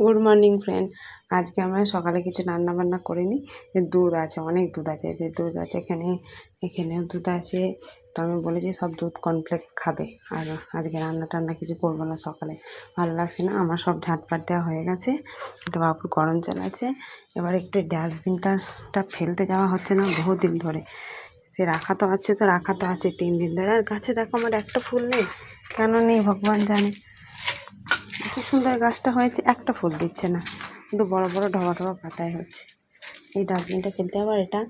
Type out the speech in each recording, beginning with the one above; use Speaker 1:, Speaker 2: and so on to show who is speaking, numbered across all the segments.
Speaker 1: Good morning friend আজকে আমরা সকালে কিছু রান্না বান্না করিনি দুধ আছে, অনেক দুধ আছে দুধ আছে এখানে, এখানেও দুধ আছে। তো আমি বলেছি সব দুধ কমপ্লেক্স খাবে। আর আজকে রান্না টান্না কিছু করব না সকালে। ভালো লাগছে না, আমার সব ঝাঁটপাট দেওয়া হয়ে গেছে। একটা বাবুর গরম জল আছে। এবার একটু ডাস্টবিনটা ফেলতে যাওয়া হচ্ছে না বহু দিন ধরে। সে রাখা তো আছে তো, রাখা তো আছে তিন দিন ধরে। আর গাছে দেখো আমার একটা ফুল নেই। কেন নেই, ভগবান জানে। এত সুন্দর গাছটা হয়েছে, একটা ফুল দিচ্ছে না। কিন্তু বড় বড় ঢবা ঢবা পাতায় হচ্ছে। এই ডাস্টবিনটা ফেলতে আবার এটা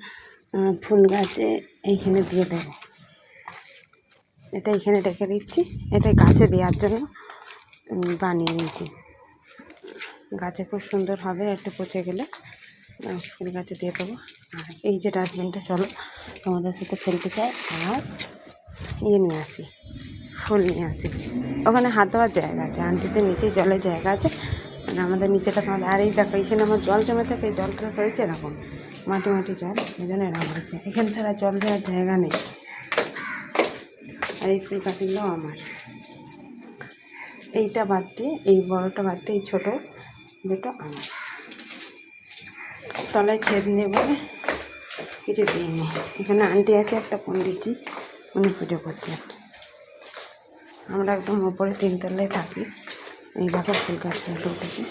Speaker 1: ফুল গাছে এইখানে দিয়ে দেবো। এটা এখানে রেখে দিচ্ছি। এটা গাছে দেওয়ার জন্য বানিয়ে নিয়েছি। গাছে খুব সুন্দর হবে, একটু পচে গেলে ফুল গাছে দিয়ে দেবো। আর এই যে ডাস্টবিনটা, চলো তোমাদের সাথে ফেলতে চাই, আর ইয়ে নিয়ে আসি। ফুল নিয়ে আসি। ওখানে হাত দেওয়ার জায়গা আছে আন্টিদের নিচে জলের জায়গা আছে। মানে আমাদের নিচেটা তোমাদের আর এই দেখো, এখানে আমার জল জমে থাকে এই জলটা হয়েছে এরকম, মাটি মাটি জল, এই জন্য এরকম হচ্ছে। এখানে ছাড়া জল দেওয়ার জায়গা নেই। আর এই ফুল গাছগুলো আমার। এইটা বাদ দিয়ে, এই বড়টা বাদ দিয়ে, এই ছোটো দুটো আমার। তলায় ছেদ নেই বলে কিছু দিইনি এখানে আন্টি আছে, একটা পণ্ডিতজি, উনি পুজো করছে। আমরা একদম ওপরে তিনতলায় থাকি। এই দেখো ফুল গাছ ফুটে উঠেছে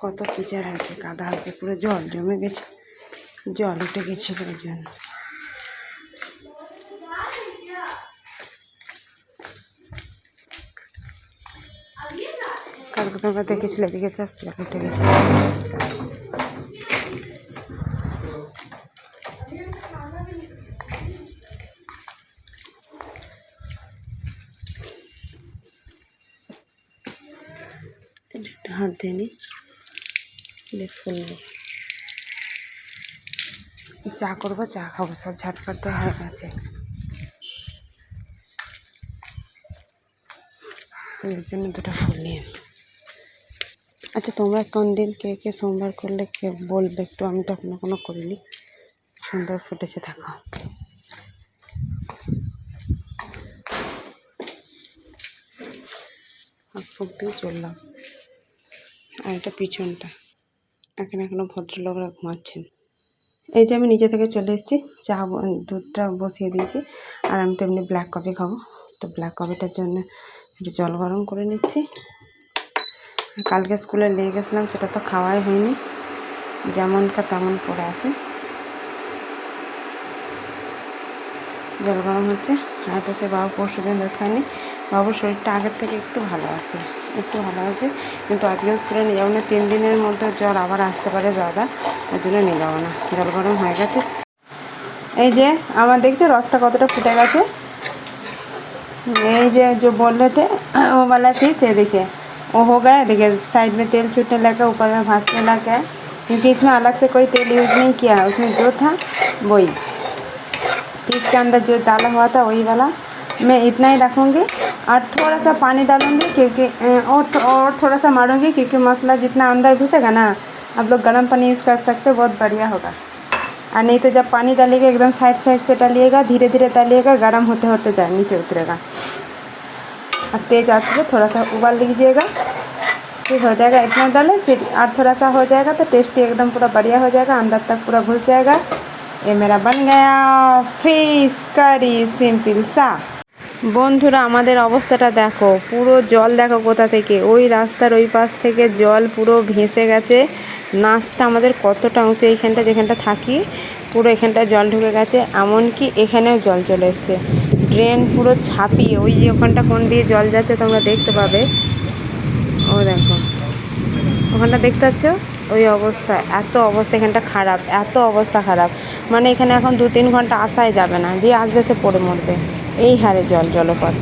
Speaker 1: কত পিচার আছে, কাদা আছে, পুরো জল জমে গেছে। জল উঠে গেছিল ওই জন্য কালকে তোমরা দেখেছিলে এদিকে সব উঠে গেছে। হাত দিয়ে নিই দিয়ে চা করব, চা খাব, সব ঝটপট তো হয়ে গেছে। এর জন্য দুটো ফুল নিয়ে আচ্ছা তোমরা কোন দিন কে কে সোমবার করলে কে বলবে একটু? আমি তো এখনও কোনো করিনি। সুন্দর ফুটেছে, দেখো। আর দিয়ে চললাম। আর এটা পিছনটা। এখানে এখনও ভদ্রলোকরা ঘুমাচ্ছেন। এই যে আমি নিজে থেকে চলে এসেছি, চা দুধটা বসিয়ে দিয়েছি, আর আমি তো এমনি ব্ল্যাক কফি খাব। তো ব্ল্যাক কফিটার জন্য একটু জল গরম করে নিচ্ছি। কালকে স্কুলে নিয়ে গেছিলাম, সেটা তো খাওয়াই হয়নি। যেমনটা তেমন পড়ে আছে। জল গরম হচ্ছে। আর তো সে বাবু পরশু দিন দেখায়নি বাবুর শরীরটা আগের থেকে একটু ভালো আছে। একটু ভালো আছে কিন্তু আজকে স্কুলে নিয়ে যাবো না তিন দিনের মধ্যে জ্বর আবার আসতে পারে জ্বাদা ওই জন্য নিয়ে যাবো না জল গরম হয়ে গেছে এই যে আমার দেখছো রসটা কতটা ফুটে গেছে ये जो जो बोल रहे थे वो वाला फिश ये देखिए वो हो गया देखिए साइड में तेल छूटने लगा ऊपर में भासने लगा है क्योंकि इसमें अलग से कोई तेल यूज़ नहीं किया है उसमें जो था वही फिश के अंदर जो डाला हुआ था वही वाला मैं इतना ही रखूँगी और थोड़ा सा पानी डालूँगी क्योंकि और और थोड़ा सा मारूँगी क्योंकि मसाला जितना अंदर घुसेगा ना, आप लोग गर्म पानी यूज़ कर सकते हो, बहुत बढ़िया होगा। और नहीं तो जब पानी डालिएगा, एकदम साइड साइड से डालिएगा धीरे धीरे डालिएगा, गर्म होते होते जाए नीचे उतरेगा। और तेज आँच पे थोड़ा सा उबाल लीजिएगा, फिर हो जाएगा इतना डालें, फिर और थोड़ा सा हो जाएगा तो टेस्टी एकदम पूरा बढ़िया हो जाएगा, अंदर तक पूरा घुस जाएगा। ये मेरा बन गया फ़िश करी सिंपल सा। বন্ধুরা, আমাদের অবস্থাটা দেখো। পুরো জল দেখো কোথা থেকে। ওই রাস্তার ওই পাশ থেকে জল পুরো ভেসে গেছে। নাচটা আমাদের কতটা উঁচু এইখানটা যেখানটা থাকি, পুরো এখানটা জল ঢুকে গেছে। এমনকি এখানেও জল চলে এসছে। ড্রেন পুরো ছাপিয়ে, ওই যে ওখানটা কোন দিয়ে জল যাচ্ছে তোমরা দেখতে পাবে। ও দেখো। ওখানটা দেখতে পাচ্ছ? ওই অবস্থা। এত অবস্থা এখানটা খারাপ, এত অবস্থা খারাপ। মানে এখানে এখন দু তিন ঘণ্টা আসাই যাবে না। যে আসবে সে পড়ে মরবে। এই হারে জল জলপথ।